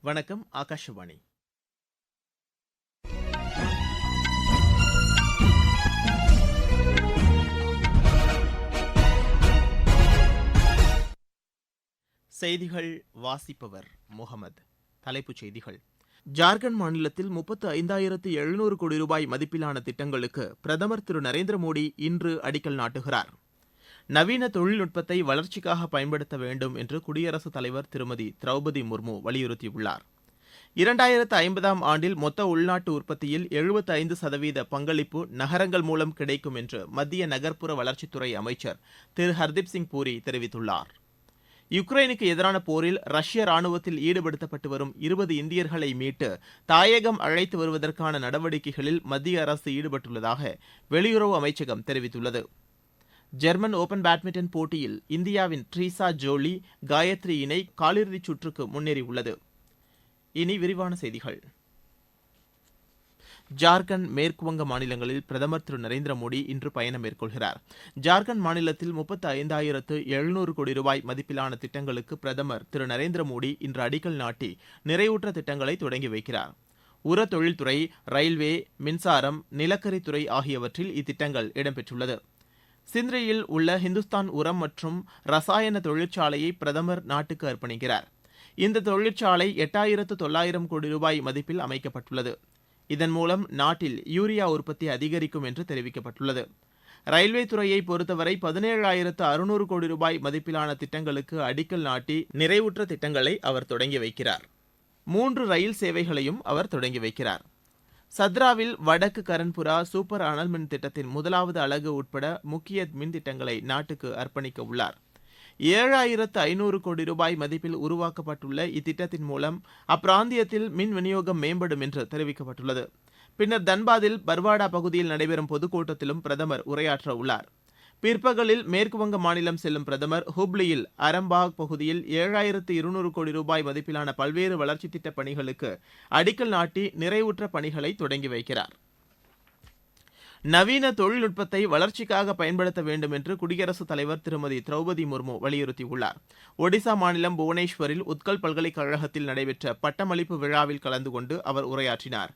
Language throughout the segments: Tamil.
வணக்கம் ஆகாஷவாணி. செய்திகள் வாசிப்பவர் முகமது. தலைப்புச் செய்திகள். ஜார்க்கண்ட் மாநிலத்தில் முப்பத்து ஐந்தாயிரத்து எழுநூறு கோடி ரூபாய் மதிப்பிலான திட்டங்களுக்கு பிரதமர் திரு நரேந்திர மோடி இன்று அடிக்கல் நாட்டுகிறார். நவீன தொழில்நுட்பத்தை வளர்ச்சிக்காக பயன்படுத்த வேண்டும் என்று குடியரசுத் தலைவர் திருமதி திரௌபதி முர்மு வலியுறுத்தியுள்ளார். இரண்டாயிரத்து ஐம்பதாம் ஆண்டில் மொத்த உள்நாட்டு உற்பத்தியில் எழுபத்து ஐந்து சதவீத பங்களிப்பு நகரங்கள் மூலம் கிடைக்கும் என்று மத்திய நகர்ப்புற வளர்ச்சித்துறை அமைச்சர் திரு. ஹர்தீப் சிங் பூரி தெரிவித்துள்ளார். யுக்ரைனுக்கு எதிரான போரில் ரஷ்ய ராணுவத்தில் ஈடுபடுத்தப்பட்டு வரும் இருபது இந்தியர்களை மீட்டு தாயகம் அழைத்து வருவதற்கான நடவடிக்கைகளில் மத்திய அரசு ஈடுபட்டுள்ளதாக வெளியுறவு அமைச்சகம் தெரிவித்துள்ளது. ஜெர்மன் ஓபன் பேட்மிண்டன் போட்டியில் இந்தியாவின் ட்ரீசா ஜோலி காயத்ரி இணை காலிறுதிச் சுற்றுக்கு முன்னேறியுள்ளது. இனி விரிவான செய்திகள். ஜார்க்கண்ட் மேற்குவங்க மாநிலங்களில் பிரதமர் திரு நரேந்திர மோடி இன்று பயணம் மேற்கொள்கிறார். ஜார்க்கண்ட் மாநிலத்தில் முப்பத்து ஐந்தாயிரத்து எழுநூறு கோடி ரூபாய் மதிப்பிலான திட்டங்களுக்கு பிரதமர் திரு நரேந்திர மோடி இன்று அடிக்கல் நாட்டி நிறைவுற்ற திட்டங்களை தொடங்கி வைக்கிறார். உர தொழில்துறை ரயில்வே மின்சாரம் நிலக்கரித்துறை ஆகியவற்றில் இத்திட்டங்கள் இடம்பெற்றுள்ளது. சிந்த்ரியில் உள்ள ஹிந்துஸ்தான் உரம் மற்றும் ரசாயன தொழிற்சாலையை பிரதமர் நாட்டுக்கு அர்ப்பணிக்கிறார். இந்த தொழிற்சாலை எட்டாயிரத்து தொள்ளாயிரம் கோடி ரூபாய் மதிப்பில் அமைக்கப்பட்டுள்ளது. இதன் மூலம் நாட்டில் யூரியா உற்பத்தி அதிகரிக்கும் என்று தெரிவிக்கப்பட்டுள்ளது. ரயில்வே துறையை பொறுத்தவரை பதினேழாயிரத்து அறுநூறு கோடி ரூபாய் மதிப்பிலான திட்டங்களுக்கு அடிக்கல் நாட்டி நிறைவுற்ற திட்டங்களை அவர் தொடங்கி வைக்கிறார். மூன்று ரயில் சேவைகளையும் அவர் தொடங்கி வைக்கிறார். சத்ராவில் வடக்கு கரன்புரா சூப்பர் அனல் மின் திட்டத்தின் முதலாவது அலகு உட்பட முக்கிய மின் திட்டங்களை நாட்டுக்கு அர்ப்பணிக்க உள்ளார். ஏழாயிரத்து ஐநூறு கோடி ரூபாய் மதிப்பில் உருவாக்கப்பட்டுள்ள இத்திட்டத்தின் மூலம் அப்பிராந்தியத்தில் மின் விநியோகம் மேம்படும் என்று தெரிவிக்கப்பட்டுள்ளது. பின்னர் தன்பாதில் பர்வாடா பகுதியில் நடைபெறும் பொதுக்கூட்டத்திலும் பிரதமர் உரையாற்ற உள்ளார் பிற்பகலில் மேற்குவங்க மாநிலம் செல்லும் பிரதமர் ஹுப்ளியில் அரம்பாக் பகுதியில் ஏழாயிரத்து இருநூறு கோடி ரூபாய் மதிப்பிலான பல்வேறு வளர்ச்சித் திட்டப் பணிகளுக்கு அடிக்கல் நாட்டி நிறைவுற்ற பணிகளை தொடங்கி வைக்கிறார். நவீன தொழில்நுட்பத்தை வளர்ச்சிக்காக பயன்படுத்த வேண்டும் என்று குடியரசுத் தலைவர் திருமதி திரௌபதி முர்மு வலியுறுத்தியுள்ளார். ஒடிசா மாநிலம் புவனேஸ்வரில் உத்கல் பல்கலைக்கழகத்தில் நடைபெற்ற பட்டமளிப்பு விழாவில் கலந்து கொண்டு அவர் உரையாற்றினார்.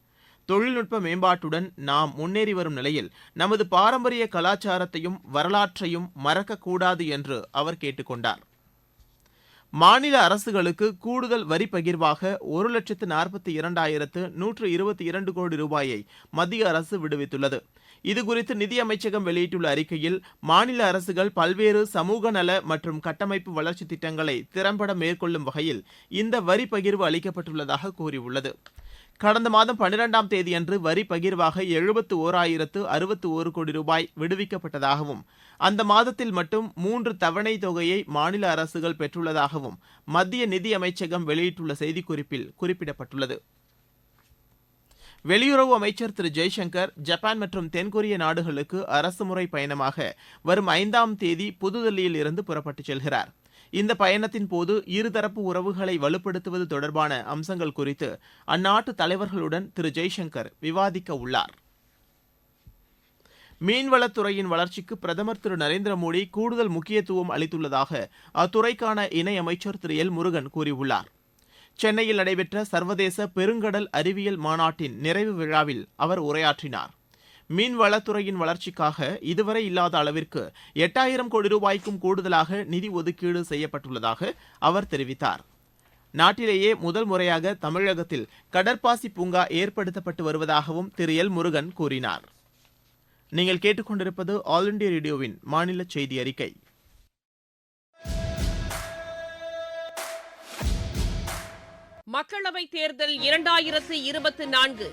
தொழில்நுட்ப மேம்பாட்டுடன் நாம் முன்னேறி வரும் நிலையில் நமது பாரம்பரிய கலாச்சாரத்தையும் வரலாற்றையும் மறக்கக்கூடாது என்று அவர் கேட்டுக் கொண்டார் மாநில அரசுகளுக்கு கூடுதல் வரி பகிர்வாக ஒரு லட்சத்து நாற்பத்தி இரண்டாயிரத்து நூற்று இருபத்தி இரண்டு கோடி ரூபாயை மத்திய அரசு விடுவித்துள்ளது. இதுகுறித்து நிதியமைச்சகம் வெளியிட்டுள்ள அறிக்கையில் மாநில அரசுகள் பல்வேறு சமூக நல மற்றும் கட்டமைப்பு வளர்ச்சி திட்டங்களை திறம்பட மேற்கொள்ளும் வகையில் இந்த வரி பகிர்வு அளிக்கப்பட்டுள்ளதாக கூறியுள்ளது. கடந்த மாதம் பனிரெண்டாம் தேதியன்று வரி பகிர்வாக எழுபத்து ஓராயிரத்து அறுபத்து ஒரு கோடி ரூபாய் விடுவிக்கப்பட்டதாகவும் அந்த மாதத்தில் மட்டும் மூன்று தவணை தொகையை மாநில அரசுகள் பெற்றுள்ளதாகவும் மத்திய நிதி அமைச்சகம் வெளியிட்டுள்ள செய்திக்குறிப்பில் குறிப்பிடப்பட்டுள்ளது. வெளியுறவு அமைச்சர் திரு. ஜெய்சங்கர் ஜப்பான் மற்றும் தென்கொரிய நாடுகளுக்கு அரசுமுறை பயணமாக வரும் ஐந்தாம் தேதி புதுதில்லியில் இருந்து புறப்பட்டுச் செல்கிறார். இந்த பயணத்தின் போது இருதரப்பு உறவுகளை வலுப்படுத்துவது தொடர்பான அம்சங்கள் குறித்து அந்நாட்டு தலைவர்களுடன் திரு ஜெய்சங்கர் விவாதிக்க உள்ளார். மீன்வளத்துறையின் வளர்ச்சிக்கு பிரதமர் திரு நரேந்திர மோடி கூடுதல் முக்கியத்துவம் அளித்துள்ளதாக அத்துறைக்கான இணையமைச்சர் திரு எல் முருகன் கூறியுள்ளார். சென்னையில் நடைபெற்ற சர்வதேச பெருங்கடல் அறிவியல் மாநாட்டின் நிறைவு விழாவில் அவர் உரையாற்றினார். மீன்வளத்துறையின் வளர்ச்சிக்காக இதுவரை இல்லாத அளவிற்கு எட்டாயிரம் கோடி ரூபாய்க்கும் கூடுதலாக நிதி ஒதுக்கீடு செய்யப்பட்டுள்ளதாக அவர் தெரிவித்தார். நாட்டிலேயே முதல் முறையாக தமிழகத்தில் கடற்பாசி பூங்கா ஏற்படுத்தப்பட்டு வருவதாகவும் திரு. எல். முருகன் கூறினார். நீங்கள் கேட்டுக்கொண்டிருப்பது ஆல் இண்டியா ரேடியோவின் மாநில செய்தி அறிக்கை. மக்களவை தேர்தல் இரண்டாயிரத்து இருபத்தி நான்கு.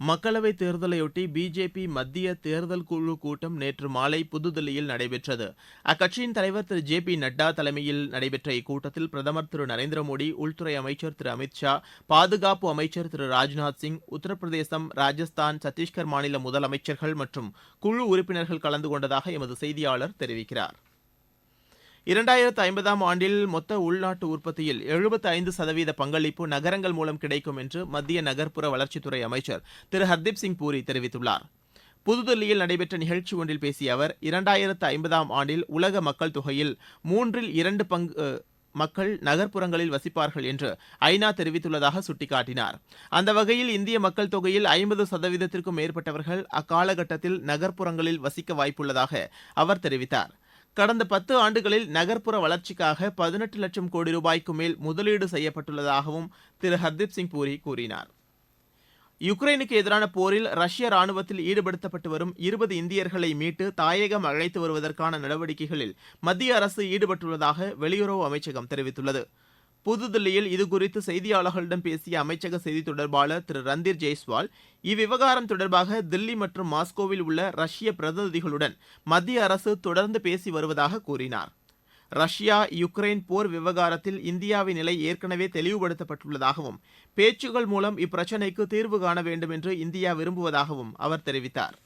மக்களவைத் தேர்தலையொட்டி பிஜேபி மத்திய தேர்தல் குழு கூட்டம் நேற்று மாலை புதுதில்லியில் நடைபெற்றது. அக்கட்சியின் தலைவர் திரு ஜே பி நட்டா தலைமையில் நடைபெற்ற இக்கூட்டத்தில் பிரதமர் திரு நரேந்திர மோடி உள்துறை அமைச்சர் திரு அமித் ஷா பாதுகாப்பு அமைச்சர் திரு ராஜ்நாத் சிங் உத்தரப்பிரதேசம் ராஜஸ்தான் சத்தீஸ்கர் மாநில முதலமைச்சர்கள் மற்றும் குழு உறுப்பினர்கள் கலந்து கொண்டதாக எமது செய்தியாளர் தெரிவிக்கிறார். இரண்டாயிரத்து ஐம்பதாம் ஆண்டில் மொத்த உள்நாட்டு உற்பத்தியில் எழுபத்து ஐந்து சதவீத பங்களிப்பு நகரங்கள் மூலம் கிடைக்கும் என்று மத்திய நகர்ப்புற வளர்ச்சித்துறை அமைச்சர் திரு ஹர்தீப் சிங் பூரி தெரிவித்துள்ளார். புதுதில்லியில் நடைபெற்ற நிகழ்ச்சி ஒன்றில் பேசிய அவர் இரண்டாயிரத்து ஐம்பதாம் ஆண்டில் உலக மக்கள் தொகையில் மூன்றில் இரண்டு பங்கு மக்கள் நகர்ப்புறங்களில் வசிப்பார்கள் என்று ஐநா தெரிவித்துள்ளதாக சுட்டிக்காட்டினார். அந்த வகையில் இந்திய மக்கள் தொகையில் ஐம்பது சதவீதத்திற்கும் மேற்பட்டவர்கள் அக்காலகட்டத்தில் நகர்ப்புறங்களில் வசிக்க வாய்ப்புள்ளதாக அவர் தெரிவித்தார். கடந்த பத்து ஆண்டுகளில் நகர்ப்புற வளர்ச்சிக்காக பதினெட்டு லட்சம் கோடி ரூபாய்க்கு மேல் முதலீடு செய்யப்பட்டுள்ளதாகவும் திரு ஹர்தீப் சிங் பூரி கூறினார். யுக்ரைனுக்கு எதிரான போரில் ரஷ்ய ராணுவத்தில் ஈடுபடுத்தப்பட்டு வரும் இருபது இந்தியர்களை மீட்டு தாயகம் அழைத்து வருவதற்கான நடவடிக்கைகளில் மத்திய அரசு ஈடுபட்டுள்ளதாக வெளியுறவு அமைச்சகம் தெரிவித்துள்ளது. புதுதில்லியில் இதுகுறித்து செய்தியாளர்களிடம் பேசிய அமைச்சக செய்தி தொடர்பாளர் திரு. ரந்தீர் ஜெய்ஸ்வால் இவ்விவகாரம் தொடர்பாக தில்லி மற்றும் மாஸ்கோவில் உள்ள ரஷ்ய பிரதிநிதிகளுடன் மத்திய அரசு தொடர்ந்து பேசி வருவதாக கூறினார். ரஷ்யா யுக்ரைன் போர் விவகாரத்தில் இந்தியாவின் நிலை ஏற்கனவே தெளிவுபடுத்தப்பட்டுள்ளதாகவும் பேச்சுகள் மூலம் இப்பிரச்சினைக்கு தீர்வு காண வேண்டும் என்று இந்தியா விரும்புவதாகவும் அவர் தெரிவித்தார்.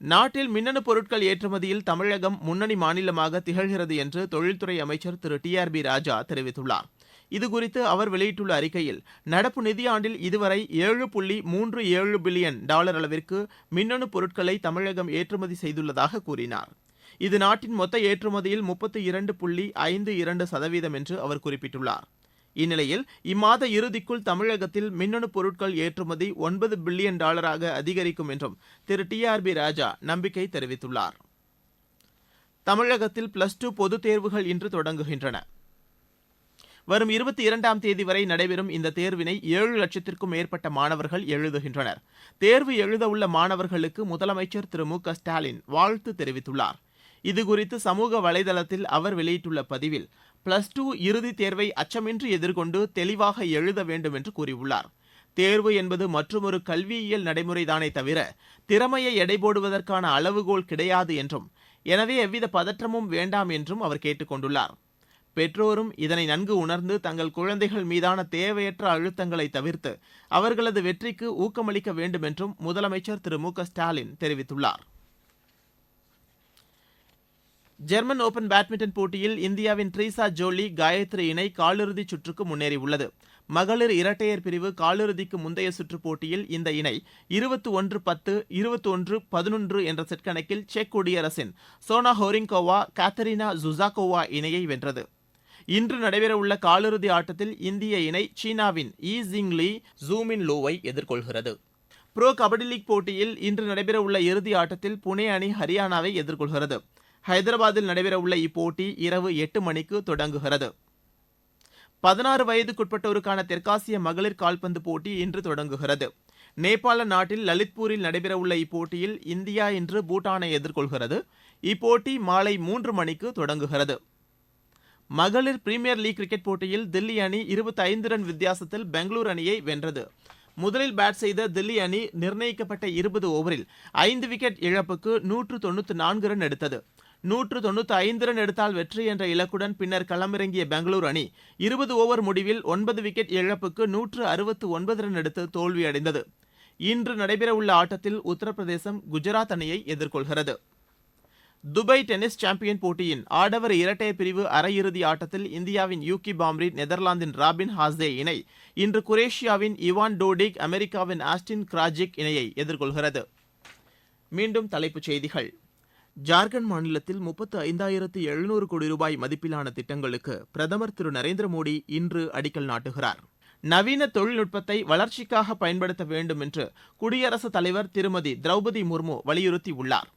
நாட்டில் மின்னணு பொருட்கள் ஏற்றுமதியில் தமிழகம் முன்னணி மாநிலமாக திகழ்கிறது என்று தொழில்துறை அமைச்சர் திரு டி ஆர் பி ராஜா தெரிவித்துள்ளார். இதுகுறித்து அவர் வெளியிட்டுள்ள அறிக்கையில் நடப்பு நிதியாண்டில் இதுவரை ஏழு புள்ளி மூன்று ஏழு பில்லியன் டாலர் அளவிற்கு மின்னணு பொருட்களை தமிழகம் ஏற்றுமதி செய்துள்ளதாக கூறினார். இது நாட்டின் மொத்த ஏற்றுமதியில் முப்பத்தி இரண்டு புள்ளி ஐந்து இரண்டு சதவீதம் என்று அவர் குறிப்பிட்டுள்ளார். இந்நிலையில் இம்மாத இறுதிக்குள் தமிழகத்தில் மின்னணு பொருட்கள் ஏற்றுமதி ஒன்பது பில்லியன் டாலராக அதிகரிக்கும் என்றும் திரு டி ஆர் பி ராஜா நம்பிக்கை தெரிவித்துள்ளார். தமிழகத்தில் பிளஸ் டூ பொதுத் தேர்வுகள் இன்று தொடங்குகின்றன. வரும் இருபத்தி இரண்டாம் தேதி வரை நடைபெறும் இந்த தேர்வினை ஏழு லட்சத்திற்கும் மேற்பட்ட மாணவர்கள் எழுதுகின்றனர். தேர்வு எழுதவுள்ள மாணவர்களுக்கு முதலமைச்சர் திரு மு க ஸ்டாலின் வாழ்த்து தெரிவித்துள்ளார். இதுகுறித்து சமூக வலைதளத்தில் அவர் வெளியிட்டுள்ள பதிவில் பிளஸ் டூ இறுதித் தேர்வை அச்சமின்றி எதிர்கொண்டு தெளிவாக எழுத வேண்டும் என்று கூறியுள்ளார். தேர்வு என்பது மற்றொரு கல்வியியல் நடைமுறைதானே தவிர திறமையை எடைபோடுவதற்கான அளவுகோல் கிடையாது என்றும் எனவே எவ்வித பதற்றமும் வேண்டாம் என்றும் அவர் கேட்டுக் கொண்டுள்ளார். பெற்றோரும் இதனை நன்கு உணர்ந்து தங்கள் குழந்தைகள் மீதான தேவையற்ற அழுத்தங்களை தவிர்த்து அவர்களது வெற்றிக்கு ஊக்கமளிக்க வேண்டும் என்றும் முதலமைச்சர் திரு மு க ஸ்டாலின் தெரிவித்துள்ளார். ஜெர்மன் ஓபன் பேட்மிண்டன் போட்டியில் இந்தியாவின் ட்ரீசா ஜோலி காயத்ரி இணை காலிறுதிச் சுற்றுக்கு முன்னேறியுள்ளது. மகளிர் இரட்டையர் பிரிவு காலிறுதிக்கு முந்தைய சுற்றுப் போட்டியில் இந்த இணை இருபத்தி ஒன்று பத்து இருபத்தி ஒன்று பதினொன்று என்ற செட் கணக்கில் செக் குடியரசின் சோனா ஹோரிங்கோவா காத்தரினா ஜுசாகோவா இணையை வென்றது. இன்று நடைபெறவுள்ள காலிறுதி ஆட்டத்தில் இந்திய இணை சீனாவின் ஈ ஜிங் லீ ஜூமின் லோவை எதிர்கொள்கிறது. ப்ரோ கபடி லீக் போட்டியில் இன்று நடைபெறவுள்ள இறுதி ஆட்டத்தில் புனே அணி ஹரியானாவை எதிர்கொள்கிறது. ஹைதராபாத்தில் நடைபெறவுள்ள இப்போட்டி இரவு எட்டு மணிக்கு தொடங்குகிறது. பதினாறு வயதுக்குட்பட்டோருக்கான தெற்காசிய மகளிர் கால்பந்து போட்டி இன்று தொடங்குகிறது. நேபாள நாட்டில் லலித்பூரில் நடைபெறவுள்ள இப்போட்டியில் இந்தியா இன்று பூட்டானை எதிர்கொள்கிறது. இப்போட்டி மாலை மூன்று மணிக்கு தொடங்குகிறது. மகளிர் பிரீமியர் லீக் கிரிக்கெட் போட்டியில் தில்லி அணி இருபத்தி ஐந்து ரன் வித்தியாசத்தில் பெங்களூர் அணியை வென்றது. முதலில் பேட் செய்த தில்லி அணி நிர்ணயிக்கப்பட்ட இருபது ஓவரில் ஐந்து விக்கெட் இழப்புக்கு நூற்று தொண்ணூற்று நான்கு ரன் எடுத்தது. நூற்று தொண்ணூற்றி ஐந்து ரன் எடுத்தால் வெற்றி என்ற இலக்குடன் பின்னர் களமிறங்கிய பெங்களூர் அணி இருபது ஓவர் முடிவில் ஒன்பது விக்கெட் இழப்புக்கு நூற்று அறுபத்து ஒன்பது ரன் எடுத்து தோல்வியடைந்தது. இன்று நடைபெறவுள்ள ஆட்டத்தில் உத்தரப்பிரதேசம் குஜராத் அணியை எதிர்கொள்கிறது. துபாய் டென்னிஸ் சாம்பியன் போட்டியின் ஆடவர் இரட்டையர் பிரிவு அரையிறுதி ஆட்டத்தில் இந்தியாவின் யூகி பாம்ரி நெதர்லாந்தின் ராபின் ஹாஸ்தே இணை இன்று குரேஷியாவின் இவான் டோடிக் அமெரிக்காவின் ஆஸ்டின் கிராஜிக் இணையை எதிர்கொள்கிறது. மீண்டும் தலைப்புச் செய்திகள். ஜார்க்கண்ட் மாநிலத்தில் முப்பத்து ஐந்தாயிரத்து எழுநூறு கோடி ரூபாய் மதிப்பிலான திட்டங்களுக்கு பிரதமர் திரு நரேந்திர மோடி இன்று அடிக்கல் நாட்டுகிறார். நவீன தொழில்நுட்பத்தை வளர்ச்சிக்காக பயன்படுத்த வேண்டும் என்று குடியரசுத் தலைவர் திருமதி திரௌபதி முர்மு வலியுறுத்தியுள்ளார்.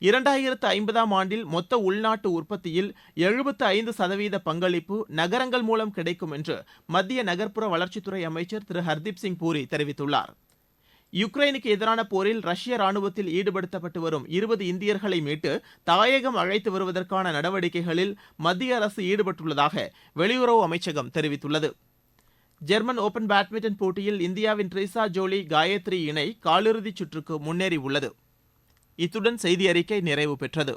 இரண்டாயிரத்து ஐம்பதாம் ஆண்டில் மொத்த உள்நாட்டு உற்பத்தியில் எழுபத்து ஐந்து சதவீத பங்களிப்பு நகரங்கள் மூலம் கிடைக்கும் என்று மத்திய நகர்ப்புற வளர்ச்சித்துறை அமைச்சர் திரு ஹர்தீப் சிங் பூரி தெரிவித்துள்ளார். யுக்ரைனுக்கு எதிரான போரில் ரஷ்ய ராணுவத்தில் ஈடுபடுத்தப்பட்டு வரும் இருபது இந்தியர்களை மீட்டு தாயகம் அழைத்து வருவதற்கான நடவடிக்கைகளில் மத்திய அரசு ஈடுபட்டுள்ளதாக வெளியுறவு அமைச்சகம் தெரிவித்துள்ளது. ஜெர்மன் ஓபன் பேட்மிண்டன் போட்டியில் இந்தியாவின் ட்ரிசா ஜோலி காயத்ரி இணை காலிறுதிச் சுற்றுக்கு முன்னேறியுள்ளது. இத்துடன் செய்தி அறிக்கை நிறைவு பெற்றது.